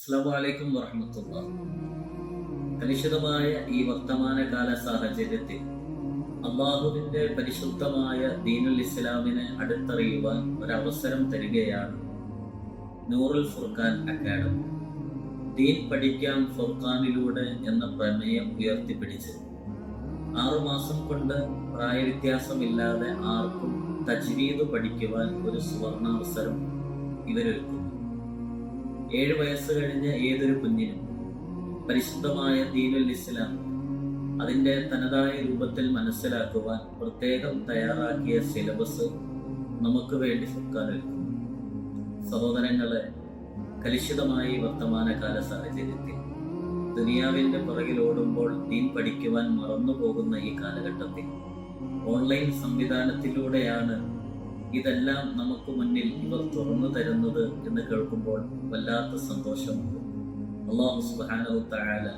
അസ്സലാമലൈക്കും വറഹമത്തുള്ള. കലുഷിതമായ ഈ വർത്തമാനകാല സാഹചര്യത്തിൽ അള്ളാഹുവിന്റെ പരിശുദ്ധമായ ദീനുൽ ഇസ്ലാമിനെ അടുത്തറിയുവാൻ ഒരവസരം തരികയാണ് നൂറുൽ ഫുർഖാൻ അക്കാഡമി. ദീൻ പഠിക്കാം ഫുർഖാനിലൂടെ എന്ന പ്രമേയം ഉയർത്തിപ്പിടിച്ച് ആറുമാസം കൊണ്ട് പ്രായവ്യത്യാസമില്ലാതെ ആർക്കും തജ്വീദ് പഠിക്കുവാൻ ഒരു സുവർണാവസരം ഇവരൊരുക്കുന്നു. ഏഴ് വയസ്സ് കഴിഞ്ഞ ഏതൊരു കുഞ്ഞിനും പരിശുദ്ധമായ ദീനുൽ ഇസ്ലാം അതിന്റെ തനതായ രൂപത്തിൽ മനസ്സിലാക്കുവാൻ പ്രത്യേകം തയ്യാറാക്കിയ സിലബസ് നമുക്ക് വേണ്ടി സർക്കാർ സഹോദരങ്ങളെ കലുഷിതമായി വർത്തമാനകാല സാഹചര്യത്തിൽ ദുനിയാവിന്റെ പുറകിൽ ഓടുമ്പോൾ ദീൻ പഠിക്കുവാൻ മറന്നു പോകുന്ന ഈ കാലഘട്ടത്തിൽ ഓൺലൈൻ സംവിധാനത്തിലൂടെയാണ് ഇതെല്ലാം നമുക്ക് മുന്നിൽ ഇവർ തുറന്നു തരുന്നത് എന്ന് കേൾക്കുമ്പോൾ വല്ലാത്ത സന്തോഷമുണ്ട് അള്ളാഹു സുബാനു തായാല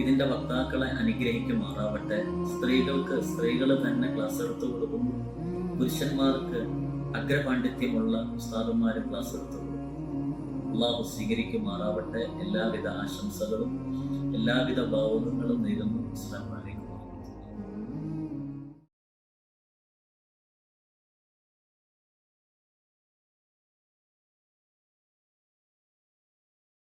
ഇതിന്റെ വക്താക്കളെ അനുഗ്രഹിക്കുമാറാവട്ടെ. സ്ത്രീകൾക്ക് സ്ത്രീകൾ തന്നെ ക്ലാസ് എടുത്തു കൊടുക്കുന്നു. പുരുഷന്മാർക്ക് അഗ്രപാണ്ഡിത്യമുള്ള ഉസ്താദന്മാർ ക്ലാസ് എടുത്തു കൊടുക്കുന്നു. അള്ളാഹു സ്വീകരിക്കുമാറാവട്ടെ. എല്ലാവിധ ആശംസകളും എല്ലാവിധ ഭാവുകങ്ങളും നേരുന്നു. ഇസ്ലാം